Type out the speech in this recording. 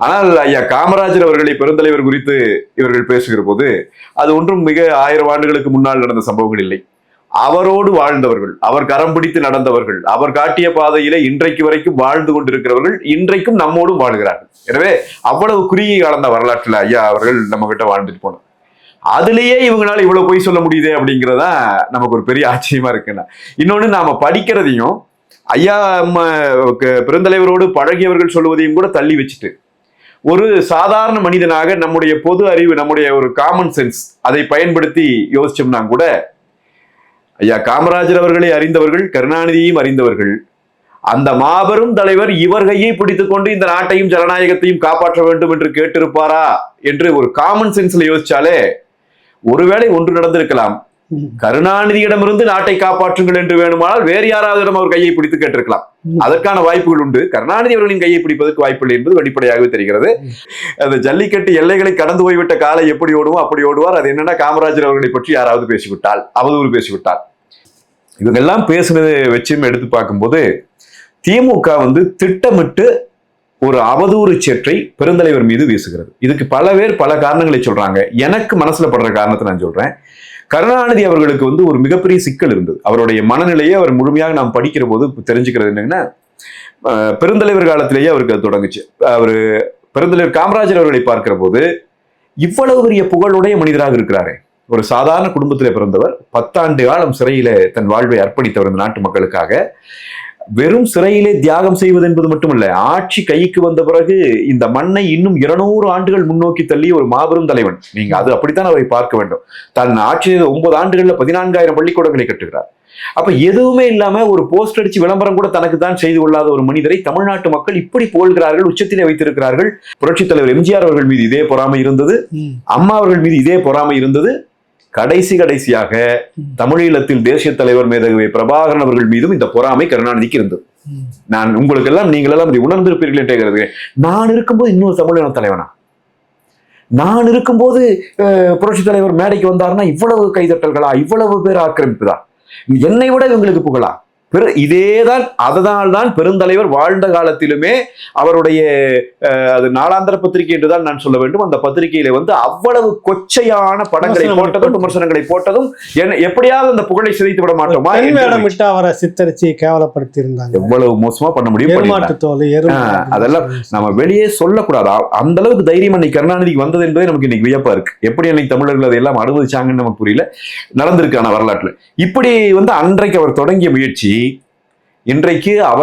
ஆனால் ஐயா காமராஜர் அவர்களை பெருந்தலைவர் குறித்து இவர்கள் பேசுகிற போது அது ஒன்றும் மிக ஆயிரம் ஆண்டுகளுக்கு முன்னால் நடந்த சம்பவங்கள் இல்லை. அவரோடு வாழ்ந்தவர்கள் அவர் கரம் பிடித்து நடந்தவர்கள் அவர் காட்டிய பாதையிலே இன்றைக்கு வரைக்கும் வாழ்ந்து கொண்டிருக்கிறவர்கள் இன்றைக்கும் நம்மோடும் வாழ்கிறார்கள். எனவே அவ்வளவு குறுகிய காலந்த வரலாற்றில் ஐயா அவர்கள் நம்ம கிட்ட வாழ்ந்துட்டு போனோம் அதுலேயே இவங்களால இவ்வளவு பொய் சொல்ல முடியுது அப்படிங்கிறதா நமக்கு ஒரு பெரிய ஆச்சரியமா இருக்குன்னா இன்னொன்று நாம படிக்கிறதையும் ஐயா பெருந்தலைவரோடு பழகியவர்கள் சொல்லுவதையும் கூட தள்ளி வச்சுட்டு ஒரு சாதாரண மனிதனாக நம்முடைய பொது அறிவு நம்முடைய ஒரு காமன் சென்ஸ் அதை பயன்படுத்தி யோசிச்சோம்னா கூட ஐயா காமராஜர் அவர்களை அறிந்தவர்கள் கருணாநிதியையும் அறிந்தவர்கள். அந்த மாபெரும் தலைவர் இவர் கையை பிடித்துக் கொண்டு இந்த நாட்டையும் ஜனநாயகத்தையும் காப்பாற்ற வேண்டும் என்று கேட்டிருப்பாரா என்று ஒரு காமன் சென்ஸ்ல யோசிச்சாலே ஒருவேளை ஒன்று நடந்திருக்கலாம். கருணாநிதியிடமிருந்து நாட்டை காப்பாற்றுங்கள் என்று வேணுமானால் வேறு யாராவதிடம் அவர் கையை பிடித்து கேட்டிருக்கலாம். அதற்கான வாய்ப்புகள் உண்டு. கருணாநிதி அவர்களின் கையை பிடிப்பதற்கு வாய்ப்பில்லை என்பது வெளிப்படையாகவே தெரிகிறது. அந்த ஜல்லிக்கட்டு எல்லைகளை கடந்து போய்விட்ட காலை எப்படி ஓடுமோ அப்படி ஓடுவார். அது என்னன்னா காமராஜர் அவர்களை பற்றி யாராவது பேசிவிட்டால் அவதூறு பேசிவிட்டால். இவங்கெல்லாம் பேசுனதை வச்சும் எடுத்து பார்க்கும்போது திமுக வந்து திட்டமிட்டு ஒரு அவதூறு சேற்றை பெருந்தலைவர் மீது வீசுகிறது. இதுக்கு பல பேர் பல காரணங்களை சொல்றாங்க. எனக்கு மனசுல படுற காரணத்தை நான் சொல்றேன். கருணாநிதி அவர்களுக்கு வந்து ஒரு மிகப்பெரிய சிக்கல் இருந்தது. அவருடைய மனநிலையை அவர் முழுமையாக நாம் படிக்கிற போது தெரிஞ்சுக்கிறது என்னங்கன்னா அஹ், பெருந்தலைவர் காலத்திலேயே அவருக்கு அது தொடங்குச்சு. அவர் பெருந்தலைவர் காமராஜர் அவர்களை பார்க்கிற போது இவ்வளவு பெரிய புகழுடைய மனிதராக இருக்கிறாரே. ஒரு சாதாரண குடும்பத்திலே பிறந்தவர் பத்தாண்டு காலம் சிறையில தன் வாழ்வை அர்ப்பணித்தவர் இந்த நாட்டு மக்களுக்காக. வெறும் சிறையிலே தியாகம் செய்வது என்பது மட்டுமல்ல ஆட்சி கைக்கு வந்த பிறகு இந்த மண்ணை இன்னும் இருநூறு ஆண்டுகள் முன்னோக்கி தள்ளி ஒரு மாபெரும் தலைவன். நீங்க அது அப்படித்தான் அவரை பார்க்க வேண்டும். தன் ஆட்சி ஒன்பது ஆண்டுகள்ல பதினான்காயிரம் பள்ளிக்கூடங்களை கட்டுகிறார். அப்ப எதுவுமே இல்லாம ஒரு போஸ்ட் அடிச்சு விளம்பரம் கூட தனக்கு தான் செய்து கொள்ளாத ஒரு மனிதரை தமிழ்நாட்டு மக்கள் இப்படி புகழ்கிறார்கள் உச்சத்திலே வைத்திருக்கிறார்கள். புரட்சித் தலைவர் எம்ஜிஆர் அவர்கள் மீது இதே பொறாமை இருந்தது. அம்மா அவர்கள் மீது இதே பொறாமை இருந்தது. கடைசி கடைசியாக. தமிழீழத்தில் தேசிய தலைவர் மேதகவி பிரபாகரன் அவர்கள் மீதும் இந்த பொறாமை கருணாநிதிக்கு இருந்தது. நான் உங்களுக்கு எல்லாம் நீங்கள் எல்லாம் இதை உணர்ந்திருப்பீர்கள் நான் இருக்கும்போது இன்னொரு தமிழின தலைவனா? நான் இருக்கும்போது அஹ், புரட்சித் தலைவர் மேடைக்கு வந்தாருன்னா இவ்வளவு கைதட்டல்களா? இவ்வளவு பேர் ஆக்கிரமிப்புதா? என்னை விட இவங்களுக்கு புகழா? பெரு இதேதான் அதனால் தான் பெருந்தலைவர் வாழ்ந்த காலத்திலுமே அவருடைய அது நாளாந்திர பத்திரிகை என்றுதான் நான் சொல்ல வேண்டும். அந்த பத்திரிகையில வந்து அவ்வளவு கொச்சையான படங்களை போட்டதும் விமர்சனங்களை போட்டதும் எப்படியாவது அந்த புகழை சிதைத்து விட மாட்டோமா வேடம் விட்டு அவரை சித்தரிச்சு கேவலப்படுத்தி இருந்தாங்க எவ்வளவு மோசமா பண்ண முடியும் அதெல்லாம் நம்ம வெளியே சொல்லக்கூடாது. அந்த அளவுக்கு தைரியம் அன்னைக்கு கருணாநிதிக்கு வந்தது என்பதே நமக்கு இன்னைக்கு வியப்பா இருக்கு. எப்படி அன்னைக்கு தமிழர்கள் அதையெல்லாம் அனுபவிச்சாங்கன்னு நமக்கு புரியல. நடந்திருக்கு ஆனா வரலாற்றுல. இப்படி வந்து அன்றைக்கு அவர் தொடங்கிய முயற்சி இன்றைக்கு அவர்